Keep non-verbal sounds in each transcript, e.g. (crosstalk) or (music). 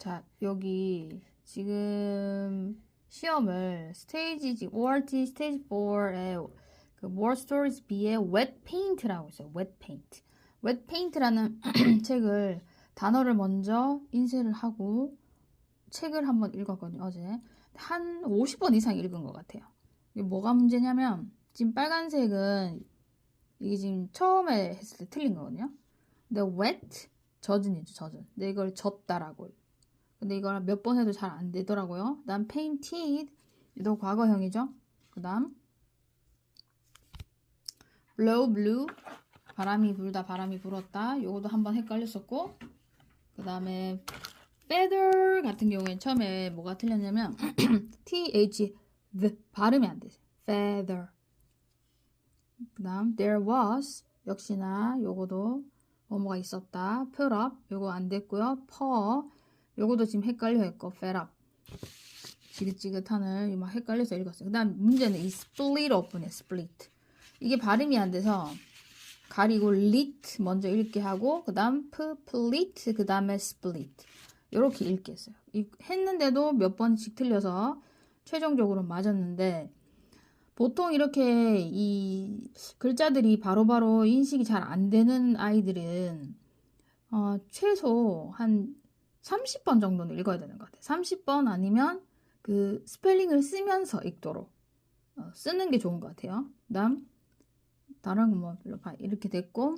자, 여기 지금 시험을 스테이지 ORT 스테이지 4의 그 More Stories B의 Wet Paint라고 있어요. Wet Paint. Wet Paint라는 (clears throat) 책을 단어를 먼저 인쇄를 하고 책을 한번 읽었거든요. 어제 한 50번 이상 읽은 것 같아요. 이게 뭐가 문제냐면 지금 빨간색은 이게 지금 처음에 했을 때 틀린 거거든요. 근데 wet 젖은이죠, 젖은. 근데 이걸 젖다라고. 근데 이걸 몇번 해도 잘 안 되더라고요. 그 다음 painted 이도 과거형이죠. 그 다음 blow blew 바람이 불다 바람이 불었다. 요것도 한번 헷갈렸었고 그 다음에 feather 같은 경우엔 처음에 뭐가 틀렸냐면 (clears throat) th the 발음이 안 돼. feather 그 다음 there was 역시나 요거도 뭐뭐가 있었다. put up 요거 안 됐고요. per 요거도 지금 헷갈려 했고 up 지긋지긋한을 막 헷갈려서 읽었어요. 그 다음 문제는 이 split open에 split 이게 발음이 안 돼서 가리고 lit 먼저 읽게 하고 그 다음 plete 그다음에 split 이렇게 읽게 했어요. 이- 했는데도 몇 번씩 틀려서 최종적으로 맞았는데 보통 이렇게 이 글자들이 바로바로 인식이 잘 안 되는 아이들은 어, 최소 한 30번 정도는 읽어야 되는 것 같아요. 30번 아니면 그 스펠링을 쓰면서 읽도록 어, 쓰는 게 좋은 것 같아요. 그 다음 다른 거뭐 이렇게 됐고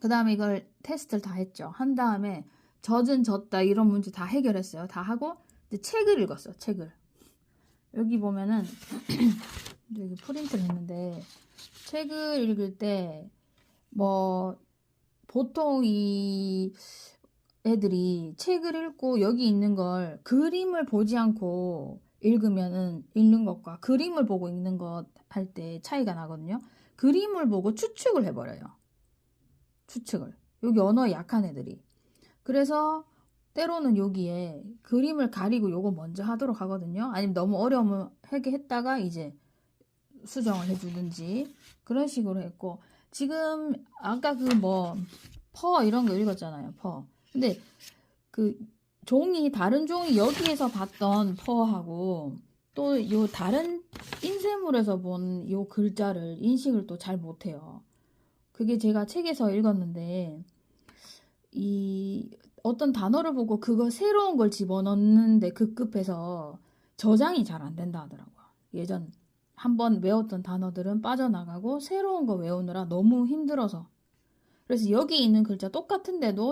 그 다음에 이걸 테스트를 다 했죠. 한 다음에 젖은 젖다 이런 문제 다 해결했어요. 다 하고 이제 책을 읽었어요. 책을 여기 보면은 (clears throat) 여기 프린트를 했는데 책을 읽을 때 뭐 보통 이 애들이 책을 읽고 여기 있는 걸 그림을 보지 않고 읽으면은 읽는 것과 그림을 보고 읽는 것 할 때 차이가 나거든요. 그림을 보고 추측을 해버려요. 추측을. 여기 언어에 약한 애들이. 그래서 때로는 여기에 그림을 가리고 요거 먼저 하도록 하거든요. 아니면 너무 어려우면 하게 했다가 이제 수정을 해주든지 그런 식으로 했고 지금 아까 그 뭐 퍼 이런 거 읽었잖아요. 퍼. 근데 그 종이 다른 종이 여기에서 봤던 퍼하고 또 요 다른 인쇄물에서 본 요 글자를 인식을 또 잘 못해요. 그게 제가 책에서 읽었는데 이 어떤 단어를 보고 그거 새로운 걸 집어넣는데 급급해서 저장이 잘 안 된다 하더라고요. 예전 한번 외웠던 단어들은 빠져나가고 새로운 거 외우느라 너무 힘들어서 그래서 여기 있는 글자 똑같은데도